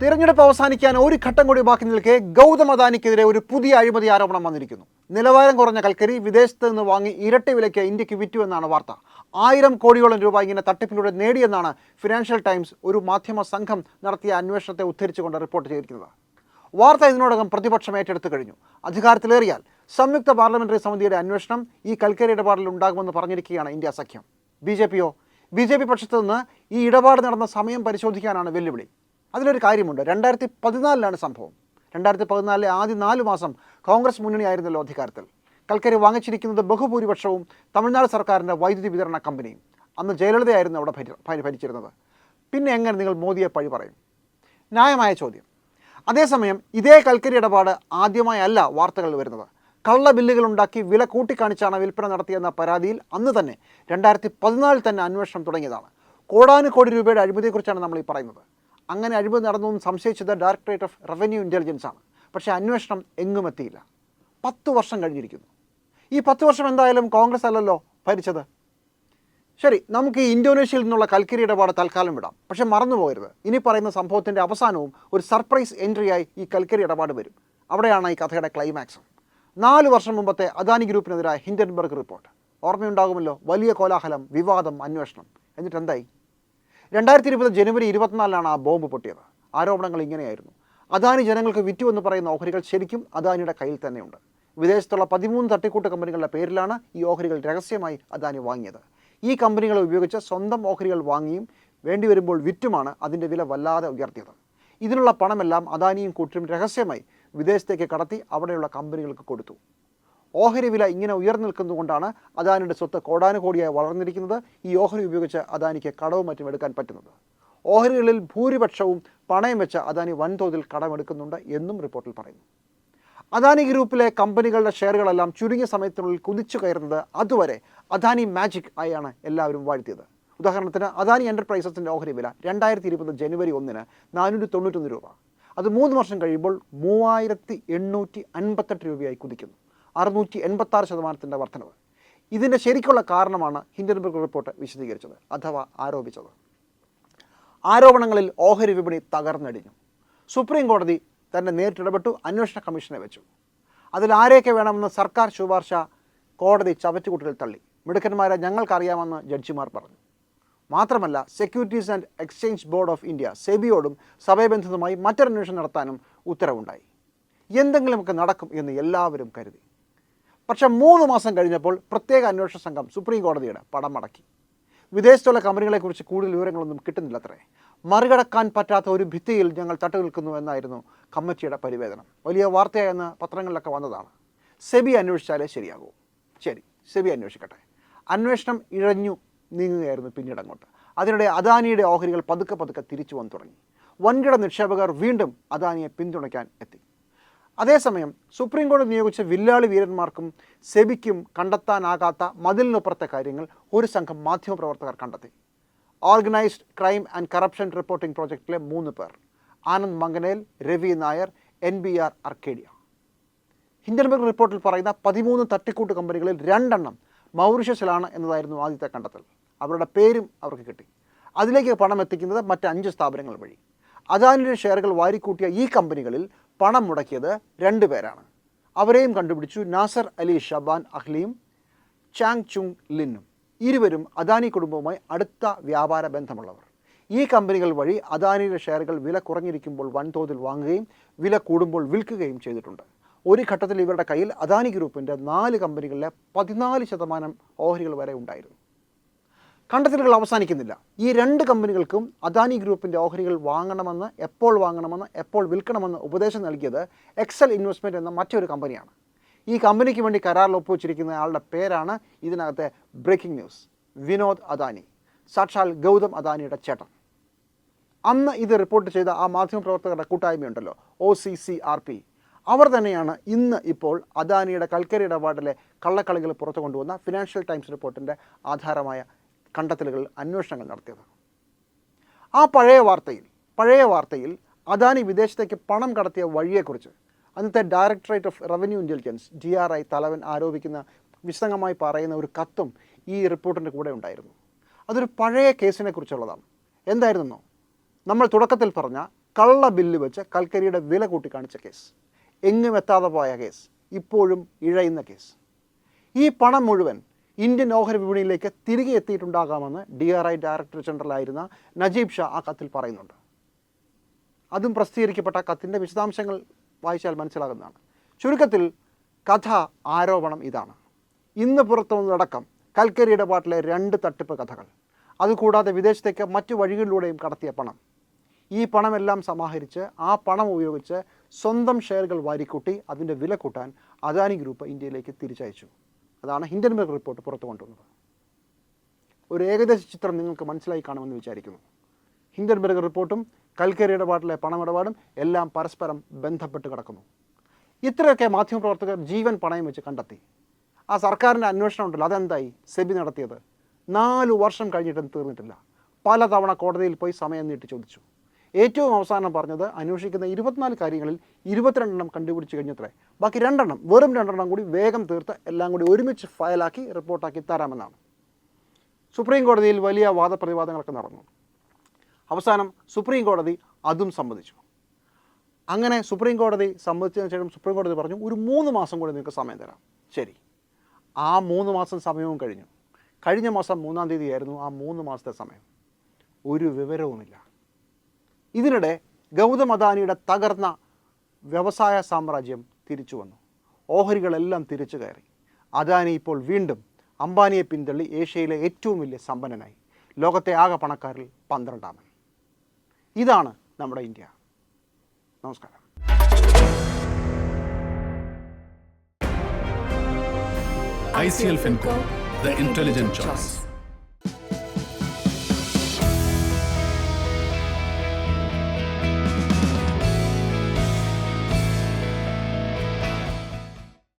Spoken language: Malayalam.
തിരഞ്ഞെടുപ്പ് അവസാനിക്കാൻ ഒരു ഘട്ടം കൂടി ബാക്കി നിൽക്കെ ഗൗതം അദാനിക്കെതിരെ ഒരു പുതിയ അഴിമതി ആരോപണം വന്നിരിക്കുന്നു. നിലവാരം കുറഞ്ഞ കൽക്കരി വിദേശത്ത് നിന്ന് വാങ്ങി ഇരട്ടി വിലയ്ക്ക് ഇന്ത്യയ്ക്ക് വിറ്റു എന്നാണ് വാർത്ത. ആയിരം കോടിയോളം രൂപ ഇങ്ങനെ തട്ടിപ്പിലൂടെ നേടിയെന്നാണ് ഫിനാൻഷ്യൽ ടൈംസ് ഒരു മാധ്യമ സംഘം നടത്തിയ അന്വേഷണത്തെ ഉദ്ധരിച്ചുകൊണ്ട് റിപ്പോർട്ട് ചെയ്തിരിക്കുന്നത്. വാർത്ത ഇതിനോടകം പ്രതിപക്ഷം ഏറ്റെടുത്തു കഴിഞ്ഞു. അധികാരത്തിലേറിയാൽ സംയുക്ത പാർലമെന്ററി സമിതിയുടെ അന്വേഷണം ഈ കൽക്കരി ഇടപാടിൽ ഉണ്ടാകുമെന്ന് പറഞ്ഞിരിക്കുകയാണ് ഇന്ത്യ സഖ്യം. ബി ജെ പിയോ? ബി ജെ പി പക്ഷത്തു നിന്ന് ഈ ഇടപാട് നടന്ന സമയം പരിശോധിക്കാനാണ് വെല്ലുവിളി. അതിലൊരു കാര്യമുണ്ട്. രണ്ടായിരത്തി പതിനാലിലാണ് സംഭവം. രണ്ടായിരത്തി പതിനാലിലെ ആദ്യ നാല് മാസം കോൺഗ്രസ് മുന്നണിയായിരുന്നല്ലോ അധികാരത്തിൽ. കൽക്കരി വാങ്ങിച്ചിരിക്കുന്നത് ബഹുഭൂരിപക്ഷവും തമിഴ്നാട് സർക്കാരിന്റെ വൈദ്യുതി വിതരണ കമ്പനിയും. അന്ന് ജയലളിതയായിരുന്നു അവിടെ ഭരി- ഭരി- ഭരിച്ചിരുന്നത്. പിന്നെ എങ്ങനെ നിങ്ങൾ മോദിയെ പഴി പറയും? ന്യായമായ ചോദ്യം. അതേസമയം ഇതേ കൽക്കരി ഇടപാട് ആദ്യമായല്ല വാർത്തകൾ വരുന്നത്. കള്ള ബില്ലുകൾ ഉണ്ടാക്കി വില കൂട്ടിക്കാണിച്ചാണ് വിൽപ്പന നടത്തിയെന്ന പരാതിയിൽ അന്ന് തന്നെ രണ്ടായിരത്തി പതിനാലിൽ തന്നെ അന്വേഷണം തുടങ്ങിയതാണ്. കോടാനുകോടി രൂപയുടെ അഴിമതിയെക്കുറിച്ചാണ് നമ്മൾ ഈ പറയുന്നത്. അങ്ങനെ അഴിമതി നടന്നു സംശയിച്ചത് ഡയറക്ടറേറ്റ് ഓഫ് റവന്യൂ ഇന്റലിജൻസ് ആണ്. പക്ഷേ അന്വേഷണം എങ്ങും എത്തിയില്ല. പത്ത് വർഷം കഴിഞ്ഞിരിക്കുന്നു. ഈ പത്ത് വർഷം എന്തായാലും കോൺഗ്രസ് അല്ലല്ലോ ഭരിച്ചത്. ശരി നമുക്ക് ഈ ഇന്തോനേഷ്യയിൽ നിന്നുള്ള കൽക്കരി ഇടപാട് തൽക്കാലം വിടാം. പക്ഷെ മറന്നു പോകരുത്. ഇനി പറയുന്ന സംഭവത്തിന്റെ അവസാനവും ഒരു സർപ്രൈസ് എൻട്രിയായി ഈ കൽക്കരി ഇടപാട് വരും. അവിടെയാണ് ഈ കഥയുടെ ക്ലൈമാക്സ് നാല് വർഷം മുമ്പത്തെ അദാനി ഗ്രൂപ്പിനെതിരായ ഹിൻഡൻബർഗ് റിപ്പോർട്ട് ഓർമ്മയുണ്ടാകുമല്ലോ? വലിയ കോലാഹലം വിവാദം അന്വേഷണം. എന്നിട്ട് എന്തായി രണ്ടായിരത്തി ഇരുപത് ജനുവരി ഇരുപത്തിനാലിലാണ് ആ ബോംബ് പൊട്ടിയത്. ആരോപണങ്ങൾ ഇങ്ങനെയായിരുന്നു. അദാനി ജനങ്ങൾക്ക് വിറ്റു എന്ന് പറയുന്ന ഓഹരികൾ ശരിക്കും അദാനിയുടെ കയ്യിൽ തന്നെയുണ്ട്. വിദേശത്തുള്ള പതിമൂന്ന് തട്ടിക്കൂട്ട് കമ്പനികളുടെ പേരിലാണ് ഈ ഓഹരികൾ രഹസ്യമായി അദാനി വാങ്ങിയത്. ഈ കമ്പനികളെ ഉപയോഗിച്ച് സ്വന്തം ഓഹരികൾ വാങ്ങിയും വേണ്ടി വരുമ്പോൾ വിറ്റുമാണ് അതിന്റെ വില വല്ലാതെ ഉയർത്തിയത്. ഇതിനുള്ള പണമെല്ലാം അദാനിയും കൂട്ടരും രഹസ്യമായി വിദേശത്തേക്ക് കടത്തി അവിടെയുള്ള കമ്പനികൾക്ക് കൊടുത്തു. ഓഹരി വില ഇങ്ങനെ ഉയർന്നു നിൽക്കുന്നതുകൊണ്ടാണ് അദാനിയുടെ സ്വത്ത് കോടാനുകോടിയായി വളർന്നിരിക്കുന്നത്. ഈ ഓഹരി ഉപയോഗിച്ച് അദാനിക്ക് കടവും മറ്റും എടുക്കാൻ പറ്റുന്നത്. ഓഹരികളിൽ ഭൂരിപക്ഷവും പണയം വെച്ച് അദാനി വൻതോതിൽ കടമെടുക്കുന്നുണ്ട് എന്നും റിപ്പോർട്ടിൽ പറയുന്നു. അദാനി ഗ്രൂപ്പിലെ കമ്പനികളുടെ ഷെയറുകളെല്ലാം ചുരുങ്ങിയ സമയത്തിനുള്ളിൽ കുതിച്ചു കയറുന്നത് അതുവരെ അദാനി മാജിക് ആയാണ് എല്ലാവരും വാഴ്ത്തിയത്. ഉദാഹരണത്തിന് അദാനി എന്റർപ്രൈസസിന്റെ ഓഹരി വില രണ്ടായിരത്തി ഇരുപത് ജനുവരി ഒന്നിന് നാനൂറ്റി തൊണ്ണൂറ്റൊന്ന് രൂപ. അത് മൂന്ന് വർഷം കഴിയുമ്പോൾ മൂവായിരത്തി എണ്ണൂറ്റി അൻപത്തെട്ട് രൂപയായി കുതിക്കുന്നു. അറുന്നൂറ്റി എൺപത്താറ് ശതമാനത്തിന്റെ വർധനവ്. ഇതിന്റെ ശരിക്കുള്ള കാരണമാണ് ഹിൻഡൻബർഗ് റിപ്പോർട്ട് വിശദീകരിച്ചത് അഥവാ ആരോപിച്ചത്. ആരോപണങ്ങളിൽ ഓഹരി വിപണി തകർന്നടിഞ്ഞു. സുപ്രീം കോടതി തന്നെ നേരിട്ടിടപെട്ടു അന്വേഷണ കമ്മീഷനെ വെച്ചു. അതിൽ ആരെയൊക്കെ വേണമെന്ന് സർക്കാർ ശുപാർശ കോടതി ചവറ്റുകുട്ടിൽ തള്ളി. മിടുക്കന്മാരെ ഞങ്ങൾക്കറിയാമെന്ന് ജഡ്ജിമാർ പറഞ്ഞു. മാത്രമല്ല securities and exchange board of India സെബിയോടും സഭയബന്ധിതമായി മറ്റൊരന്വേഷണം നടത്താനും ഉത്തരവുണ്ടായി. എന്തെങ്കിലുമൊക്കെ നടക്കും എന്ന് എല്ലാവരും കരുതി. പക്ഷേ മൂന്ന് മാസം കഴിഞ്ഞപ്പോൾ പ്രത്യേക അന്വേഷണ സംഘം സുപ്രീം കോടതിയുടെ പടം മടക്കി. വിദേശത്തുള്ള കമ്പനികളെക്കുറിച്ച് കൂടുതൽ വിവരങ്ങളൊന്നും കിട്ടുന്നില്ല അത്രേ മറികടക്കാൻ പറ്റാത്ത ഒരു ഭിത്തിയിൽ ഞങ്ങൾ തട്ടു നിൽക്കുന്നു എന്നായിരുന്നു കമ്മിറ്റിയുടെ പരിവേദനം. വലിയ വാർത്തയായെന്ന് പത്രങ്ങളിലൊക്കെ വന്നതാണ്. സെബി അന്വേഷിച്ചാലേ ശരിയാകൂ. ശരി സെബി അന്വേഷിക്കട്ടെ. അന്വേഷണം ഇഴഞ്ഞു നീങ്ങുകയായിരുന്നു പിന്നീട് അങ്ങോട്ട്. അതിനിടെ അദാനിയുടെ ഓഹരികൾ പതുക്കെ പതുക്കെ തിരിച്ചു വന്നു തുടങ്ങി. വൻകിട നിക്ഷേപകർ വീണ്ടും അദാനിയെ പിന്തുണയ്ക്കാൻ എത്തി. അതേസമയം സുപ്രീം കോടതി നിയോഗിച്ച വില്ലാളി വീരന്മാർക്കും സെബിക്കും കണ്ടെത്താനാകാത്ത മതിലിനപ്പുറത്തെ കാര്യങ്ങൾ ഒരു സംഘം മാധ്യമപ്രവർത്തകർ കണ്ടെത്തി. Organised crime and corruption reporting പ്രോജക്റ്റിലെ മൂന്ന് പേർ Anand Mangnale Ravi Nair N B R Arcadia. Hindenburg റിപ്പോർട്ടിൽ പറയുന്ന പതിമൂന്ന് തട്ടിക്കൂട്ട് കമ്പനികളിൽ രണ്ടെണ്ണം മൗറിഷ്യസിലാണ് എന്നതായിരുന്നു ആദ്യത്തെ കണ്ടെത്തൽ. അവരുടെ പേരും അവർക്ക് കിട്ടി. അതിലേക്ക് പണം എത്തിക്കുന്നത് മറ്റ് അഞ്ച് സ്ഥാപനങ്ങൾ വഴി. അദാനിയുടെ ഷെയറുകൾ വാരിക്കൂട്ടിയ ഈ കമ്പനികളിൽ പണം മുടക്കിയത് രണ്ട് പേരാണ്. അവരെയും കണ്ടുപിടിച്ചു നാസർ അലി ഷബാൻ അഹ്ലിയും ചാങ് ചുങ് ലിന്നും. ഇരുവരും അദാനി കുടുംബവുമായി അടുത്ത വ്യാപാര ബന്ധമുള്ളവർ. ഈ കമ്പനികൾ വഴി അദാനിയുടെ ഷെയറുകൾ വില കുറഞ്ഞിരിക്കുമ്പോൾ വൻതോതിൽ വാങ്ങുകയും വില കൂടുമ്പോൾ വിൽക്കുകയും ചെയ്തിട്ടുണ്ട്. ഒരു ഘട്ടത്തിൽ ഇവരുടെ കയ്യിൽ അദാനി ഗ്രൂപ്പിന്റെ നാല് കമ്പനികളിലെ പതിനാല് ശതമാനം ഓഹരികൾ വരെ ഉണ്ടായിരുന്നു. കണ്ടെത്തലുകൾ അവസാനിക്കുന്നില്ല. ഈ രണ്ട് കമ്പനികൾക്കും അദാനി ഗ്രൂപ്പിന്റെ ഓഹരികൾ വാങ്ങണമെന്ന് എപ്പോൾ വാങ്ങണമെന്ന് എപ്പോൾ വിൽക്കണമെന്ന് ഉപദേശം നൽകിയത് എക്സൽ ഇൻവെസ്റ്റ്മെന്റ് എന്ന മറ്റൊരു കമ്പനിയാണ്. ഈ കമ്പനിക്ക് വേണ്ടി കരാറിൽ ഒപ്പുവെച്ചിരിക്കുന്ന ആളുടെ പേരാണ് ഇതിനകത്തെ ബ്രേക്കിംഗ് ന്യൂസ്. വിനോദ് അദാനി സാക്ഷാൽ ഗൗതം അദാനിയുടെ ചേട്ടൻ. അന്ന് ഇത് റിപ്പോർട്ട് ചെയ്ത ആ മാധ്യമപ്രവർത്തകരുടെ കൂട്ടായ്മയുണ്ടല്ലോ O C C R P. അവർ തന്നെയാണ് ഇന്ന് ഇപ്പോൾ അദാനിയുടെ കൽക്കരി ഇടപാടിലെ കള്ളക്കളികൾ പുറത്തു കൊണ്ടുവന്ന ഫിനാൻഷ്യൽ ടൈംസ് റിപ്പോർട്ടിന്റെ ആധാരമായ കണ്ടെത്തലുകൾ അന്വേഷണങ്ങൾ നടത്തിയത് ആ പഴയ വാർത്തയിൽ പഴയ വാർത്തയിൽ അദാനി വിദേശത്തേക്ക് പണം കടത്തിയ വഴിയെക്കുറിച്ച് അന്നത്തെ directorate of revenue intelligence D R I തലവൻ ആരോപിക്കുന്ന വിശദമായി പറയുന്ന ഒരു കത്തും ഈ റിപ്പോർട്ടിന്റെ കൂടെ ഉണ്ടായിരുന്നു. അതൊരു പഴയ കേസിനെ കുറിച്ചുള്ളതാണ്. എന്തായിരുന്നോ? നമ്മൾ തുടക്കത്തിൽ പറഞ്ഞ കള്ള ബില്ല് വെച്ച് കൽക്കരിയുടെ വില കൂട്ടി കാണിച്ച കേസ്. എങ്ങും എത്താതെ പോയ കേസ്. ഇപ്പോഴും ഇഴയുന്ന കേസ്. ഈ പണം മുഴുവൻ ഇന്ത്യൻ ഓഹരി വിപണിയിലേക്ക് തിരികെ എത്തിയിട്ടുണ്ടാകാമെന്ന് ഡി ആർ ഐ ഡയറക്ടർ ജനറലായിരുന്ന നജീബ് ഷാ ആ കത്തിൽ പറയുന്നുണ്ട്. അതും പ്രസിദ്ധീകരിക്കപ്പെട്ട കത്തിന്റെ വിശദാംശങ്ങൾ വായിച്ചാൽ മനസ്സിലാകുന്നതാണ്. ചുരുക്കത്തിൽ കഥ ആരോപണം ഇതാണ്. ഇന്ന് പുറത്തു വന്നതടക്കം കൽക്കരി ഇടപാട്ടിലെ രണ്ട് തട്ടിപ്പ് കഥകൾ. അതുകൂടാതെ വിദേശത്തേക്ക് മറ്റു വഴികളിലൂടെയും കടത്തിയ പണം. ഈ പണമെല്ലാം സമാഹരിച്ച് ആ പണം ഉപയോഗിച്ച് സ്വന്തം ഷെയറുകൾ വാരിക്കൂട്ടി അതിന്റെ വില കൂട്ടാൻ അദാനി ഗ്രൂപ്പ് ഇന്ത്യയിലേക്ക് തിരിച്ചയച്ചു. അതാണ് ഹിൻഡൻബർഗ് റിപ്പോർട്ട് പുറത്തു കൊണ്ടുവന്നത്. ഒരു ഏകദേശ ചിത്രം നിങ്ങൾക്ക് മനസ്സിലായി കാണുമെന്ന് വിചാരിക്കുന്നു. ഹിൻഡൻബർഗ് റിപ്പോർട്ടും കൽക്കരി ഇടപാടിലെ പണമിടപാടും എല്ലാം പരസ്പരം ബന്ധപ്പെട്ട് കിടക്കുന്നു. ഇത്രയൊക്കെ മാധ്യമപ്രവർത്തകർ ജീവൻ പണയം വെച്ച് കണ്ടെത്തി. ആ സർക്കാരിന്റെ അന്വേഷണം ഉണ്ടല്ലോ അതെന്തായി? സെബി നടത്തിയത്. നാലു വർഷം കഴിഞ്ഞിട്ടും തീർന്നിട്ടില്ല. പലതവണ കോടതിയിൽ പോയി സമയം നീട്ടി ചോദിച്ചു. ഏറ്റവും അവസാനം പറഞ്ഞത് അന്വേഷിക്കുന്ന ഇരുപത്തിനാല് കാര്യങ്ങളിൽ ഇരുപത്തിരണ്ടെണ്ണം കണ്ടുപിടിച്ച് കഴിഞ്ഞത്രേ. ബാക്കി രണ്ടെണ്ണം വെറും രണ്ടെണ്ണം കൂടി വേഗം തീർത്ത് എല്ലാം കൂടി ഒരുമിച്ച് ഫയലാക്കി റിപ്പോർട്ടാക്കി തരാമെന്നാണ്. സുപ്രീം കോടതിയിൽ വലിയ വാദപ്രതിവാദങ്ങളൊക്കെ നടന്നു. അവസാനം സുപ്രീം കോടതി അതും സമ്മതിച്ചു. അങ്ങനെ സുപ്രീം കോടതി സമ്മതിച്ചതിന് ശേഷം സുപ്രീം കോടതി പറഞ്ഞു ഒരു മൂന്ന് മാസം കൂടി നിങ്ങൾക്ക് സമയം തരാം. ശരി. ആ മൂന്ന് മാസം സമയവും കഴിഞ്ഞു. കഴിഞ്ഞ മാസം മൂന്നാം തീയതിയായിരുന്നു ആ മൂന്ന് മാസത്തെ സമയം. ഒരു വിവരവുമില്ല. ഇതിനിടെ ഗൗതം അദാനിയുടെ തകർന്ന വ്യവസായ സാമ്രാജ്യം തിരിച്ചു വന്നു. ഓഹരികളെല്ലാം തിരിച്ചു കയറി. അദാനി ഇപ്പോൾ വീണ്ടും അംബാനിയെ പിന്തള്ളി ഏഷ്യയിലെ ഏറ്റവും വലിയ സമ്പന്നനായി. ലോകത്തെ ആകെ പണക്കാരിൽ പന്ത്രണ്ടാമൻ. ഇതാണ് നമ്മുടെ ഇന്ത്യ. നമസ്കാരം. ICL FinCo, the intelligent choice.